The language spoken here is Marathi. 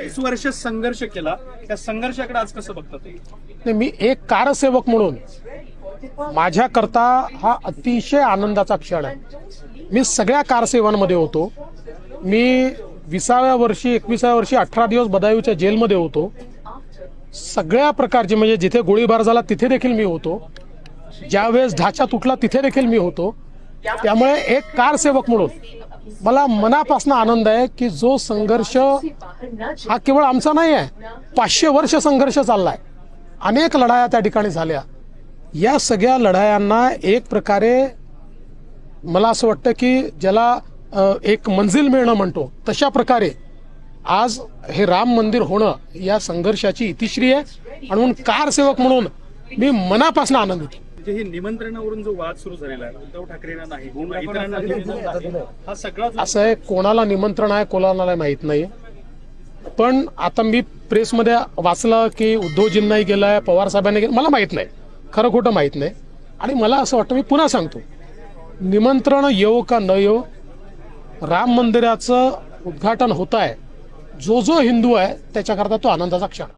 वीस वर्ष संघर्ष केला. त्या संघर्षाकडे आज कसं बघतात मी एक कारसेवक म्हणून माझ्याकरता हा अतिशय आनंदाचा क्षण आहे. मी सगळ्या कारसेवांमध्ये होतो. मी विसाव्या वर्षी एकविसाव्या वर्षी अठरा दिवस बदायूच्या जेलमध्ये होतो. सगळ्या प्रकारचे म्हणजे जिथे गोळीबार झाला तिथे देखील मी होतो. ज्यावेळेस ढाचा तुटला तिथे देखील मी होतो. त्यामुळे एक कारसेवक म्हणून मला मनापासून आनंद आहे की जो संघर्ष हा केवळ आमचा नाही आहे. पाचशे वर्ष संघर्ष चाललाय. अनेक लढाया त्या ठिकाणी झाल्या. या सगळ्या लढायांना एक प्रकारे मला असं वाटतं की ज्याला एक मंजिल मिळणं म्हणतो तशा प्रकारे आज हे राम मंदिर होणं या संघर्षाची इतिश्री आहे. आणि म्हणून कारसेवक म्हणून मी मनापासून आनंदित आहे. म्हणजे हे निमंत्रणावरून जो वाद सुरू झालेला आहे उद्धव ठाकरेंना नाही किंवा इतरांना दिलेलं नाही. हा सगळा जो- असं आहे कोणाला निमंत्रण आहे कोणाला माहीत नाही पण आता मी प्रेसमध्ये वाचलं की उद्धवजींनाही गेलाय पवार साहेबांनी गेलं मला माहीत नाही. खरं खोटं माहीत नाही. आणि मला असं वाटतं मी पुन्हा सांगतो निमंत्रण येवो का न येवो राम मंदिराचं उद्घाटन होत आहे. जो जो हिंदू आहे त्याच्याकरता तो आनंदाचा क्षण आहे.